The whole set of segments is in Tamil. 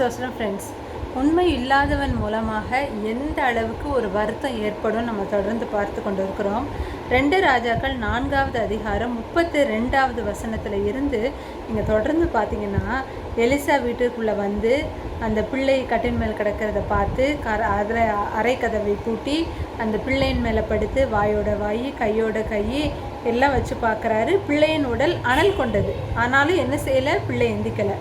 சொல்கிறேன் ஃப்ரெண்ட்ஸ் உண்மை இல்லாதவன் மூலமாக எந்த அளவுக்கு ஒரு வருத்தம் ஏற்படும் நம்ம தொடர்ந்து பார்த்து கொண்டு இருக்கிறோம் ரெண்டு ராஜாக்கள் நான்காவது அதிகாரம் முப்பத்தி ரெண்டாவது வசனத்தில் இருந்து நீங்கள் தொடர்ந்து பார்த்தீங்கன்னா எலிசா வீட்டுக்குள்ளே வந்து அந்த பிள்ளை கட்டின் மேல் கிடக்கிறத பார்த்து கர அதில் அரை கதவை பூட்டி அந்த பிள்ளையின் மேலே படுத்து வாயோட வாய் கையோட கை எல்லாம் வச்சு பார்க்குறாரு. பிள்ளையின் உடல் அனல் கொண்டது. ஆனாலும் என்ன செய்யலை? பிள்ளை எந்திக்கலை.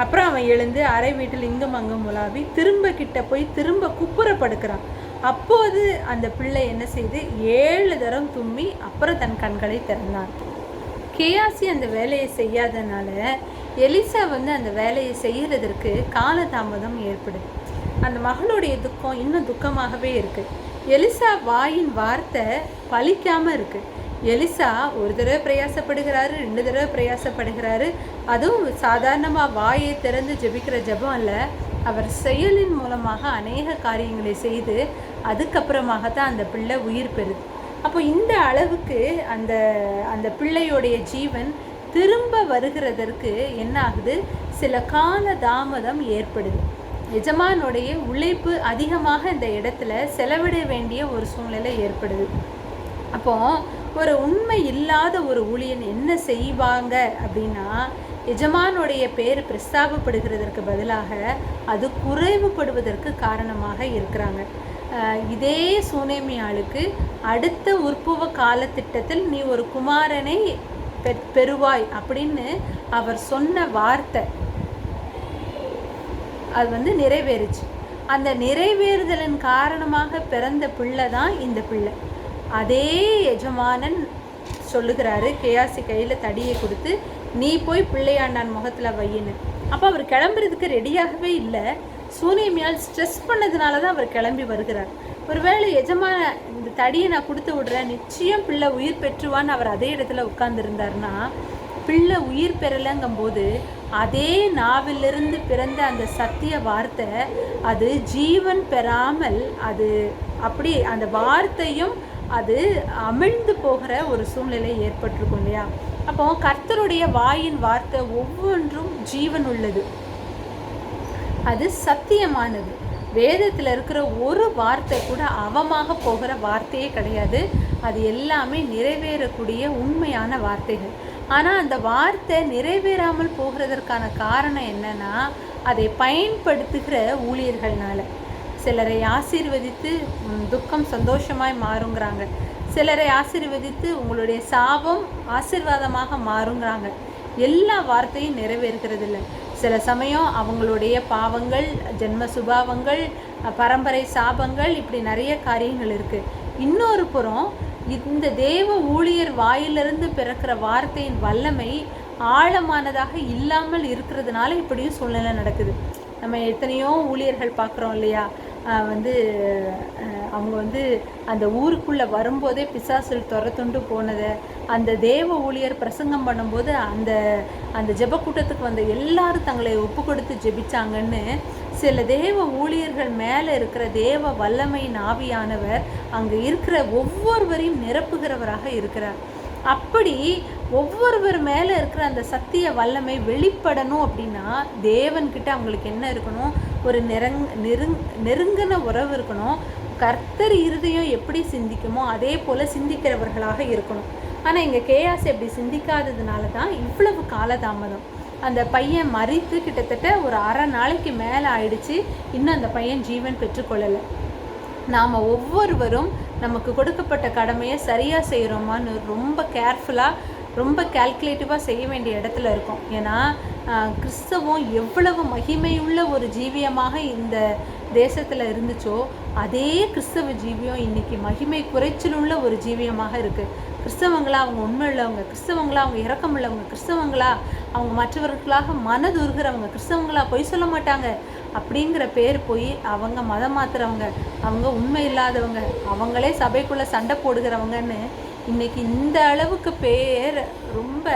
அப்புறம் அவன் எழுந்து அறை வீட்டில் இங்கும் அங்கும் உலாவி திரும்ப கிட்ட போய் திரும்ப குப்புற படுக்கிறான் அப்போது அந்த பிள்ளை என்ன செய்து ஏழு தரம் தும்மி அப்புறம் தன் கண்களை திறந்தான். கேயாசி அந்த வேலையை செய்யாதனால எலிசா வந்து அந்த வேலையை செய்கிறதற்கு காலதாமதம் ஏற்படுது. அந்த மகளுடைய துக்கம் இன்னும் துக்கமாகவே இருக்குது எலிசா வாயின் வார்த்தை பழிக்காமல் இருக்குது எலிசா ஒரு தடவை பிரயாசப்படுகிறாரு ரெண்டு தடவை பிரயாசப்படுகிறாரு. அதுவும் சாதாரணமாக வாயை திறந்து ஜெபிக்கிற ஜபம் அல்ல. அவர் செயலின் மூலமாக அநேக காரியங்களை செய்து அதுக்கப்புறமாக தான் அந்த பிள்ளை உயிர் பெறுது. அப்போ இந்த அளவுக்கு அந்த அந்த பிள்ளையுடைய ஜீவன் திரும்ப வருகிறதற்கு என்ன ஆகுது? சில கால தாமதம் ஏற்படுது. எஜமானுடைய உழைப்பு அதிகமாக இந்த இடத்துல செலவிட வேண்டிய ஒரு சூழ்நிலை ஏற்படுது. அப்போ ஒரு உண்மை இல்லாத ஒரு ஊழியன் என்ன செய்வாங்க அப்படின்னா எஜமானுடைய பேர் பிரஸ்தாபப்படுகிறதற்கு பதிலாக அது குறைவுபடுவதற்கு காரணமாக இருக்கிறாங்க. இதே சூனேமியாளுக்கு அடுத்த உற்புவ காலத்திட்டத்தில் நீ ஒரு குமாரனை பெறுவாய் அப்படின்னு அவர் சொன்ன வார்த்தை. அது வந்து நிறைவேறுச்சு. அந்த நிறைவேறுதலின் காரணமாக பிறந்த பிள்ளை தான் இந்த பிள்ளை. அதே எஜமானன் சொல்லுகிறாரு கேயாசி கையில் தடியை கொடுத்து நீ போய் பிள்ளையாண்டான் முகத்தில் வையின்னு. அப்போ அவர் கிளம்புறதுக்கு ரெடியாகவே இல்லை. சூனியமியால் ஸ்ட்ரெஸ் பண்ணதுனால தான் அவர் கிளம்பி வருகிறார். ஒருவேளை எஜமான இந்த தடியை நான் கொடுத்து விடுறேன் நிச்சயம் பிள்ளை உயிர் பெற்றுவான்னு அவர் அதே இடத்துல உட்கார்ந்துருந்தார்னா பிள்ளை உயிர் பெறலைங்கும்போது அதே நாவிலிருந்து பிறந்த அந்த சத்திய வார்த்தை அது ஜீவன் பெறாமல் அது அப்படி அந்த வார்த்தையும் அது அமிழ்ந்து போகிற ஒரு சூழ்நிலை ஏற்பட்டிருக்கும் இல்லையா? அப்போ கர்த்தருடைய வாயின் வார்த்தை ஒவ்வொன்றும் ஜீவன் உள்ளது அது சத்தியமானது. வேதத்தில் இருக்கிற ஒரு வார்த்தை கூட அவமாக போகிற வார்த்தையே கிடையாது. அது எல்லாமே நிறைவேறக்கூடிய உண்மையான வார்த்தைகள். ஆனால் அந்த வார்த்தை நிறைவேறாமல் போகிறதற்கான காரணம் என்னன்னா அதை பயன்படுத்துகிற ஊழியர்கள்னால. சிலரை ஆசீர்வதித்து துக்கம் சந்தோஷமாய் மாறுங்கிறாங்க. சிலரை ஆசீர்வதித்து உங்களுடைய சாபம் ஆசீர்வாதமாக மாறுங்கிறாங்க. எல்லா வார்த்தையும் நிறைவேறுகிறது இல்லை சில சமயம் அவங்களுடைய பாவங்கள் ஜென்ம சுபாவங்கள் பரம்பரை சாபங்கள் இப்படி நிறைய காரியங்கள் இருக்குது இன்னொரு புறம் இந்த தேவ ஊழியர் வாயிலிருந்து பிறக்கிற வார்த்தையின் வல்லமை ஆழமானதாக இல்லாமல் இருக்கிறதுனால இப்படியும் சூழ்நிலை நடக்குது. நம்ம எத்தனையோ ஊழியர்கள் பார்க்குறோம் இல்லையா? வந்து அவங்க வந்து அந்த ஊருக்குள்ளே வரும்போதே பிசாசில் துரத்துண்டு போனதை அந்த தேவ ஊழியர் பிரசங்கம் பண்ணும்போது அந்த அந்த ஜெப கூட்டத்துக்கு வந்த எல்லாரும் தங்களை ஒப்பு கொடுத்து ஜெபிச்சாங்கன்னு சில தேவ ஊழியர்கள் மேலே இருக்கிற தேவ வல்லமை நாவியானவர் அங்கே இருக்கிற ஒவ்வொருவரையும் நிரப்புகிறவராக இருக்கிறார். அப்படி ஒவ்வொருவர் மேலே இருக்கிற அந்த சத்திய வல்லமை வெளிப்படணும் அப்படின்னா தேவன்கிட்ட அவங்களுக்கு என்ன இருக்கணும்? ஒரு நெருங் நெருங் நெருங்கின உறவு இருக்கணும். கர்த்தர் இருதயம் எப்படி சிந்திக்குமோ அதே போல் சிந்திக்கிறவர்களாக இருக்கணும். ஆனால் இங்கே கேஆஸ் எப்படி சிந்திக்காததுனால தான் இவ்வளவு காலதாமதம். அந்த பையன் மறித்து கிட்டத்தட்ட ஒரு அரை நாளைக்கு மேலே ஆயிடுச்சு. இன்னும் அந்த பையன் ஜீவன் பெற்றுக்கொள்ளலை. நாம் ஒவ்வொருவரும் நமக்கு கொடுக்கப்பட்ட கடமையை சரியாக செய்கிறோமான்னு ரொம்ப கேர்ஃபுல்லாக ரொம்ப கேல்குலேட்டிவாக செய்ய வேண்டிய இடத்துல இருக்கும். ஏன்னா கிறிஸ்தவம் எவ்வளவு மகிமையுள்ள ஒரு ஜீவியமாக இந்த தேசத்தில் இருந்துச்சோ அதே கிறிஸ்தவ ஜீவியம் இன்னைக்கு மகிமை குறைச்சல் உள்ள ஒரு ஜீவியமாக இருக்குது கிறிஸ்தவங்களா அவங்க உண்மை உள்ளவங்க கிறிஸ்தவங்களா அவங்க இறக்கம் உள்ளவங்க கிறிஸ்தவங்களா அவங்க மற்றவர்களாக மனதுருகிறவங்க கிறிஸ்தவங்களா பொய் சொல்ல மாட்டாங்க. அப்படிங்கிற பேர் போய் அவங்க மதம் மாத்துறவங்க அவங்க உண்மை இல்லாதவங்க அவங்களே சபைக்குள்ளே சண்டை போடுகிறவங்கன்னு இன்னைக்கு இந்த அளவுக்கு பேர் ரொம்ப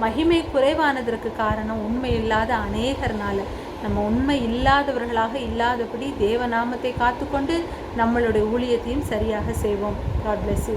மகிமை குறைவானதற்கு காரணம் உண்மை இல்லாத அநேகர்னால. நம்ம உண்மை இல்லாதவர்களாக இல்லாதபடி தேவநாமத்தை காத்துக்கொண்டு நம்மளுடைய ஊழியத்தையும் சரியாக செய்வோம். God bless you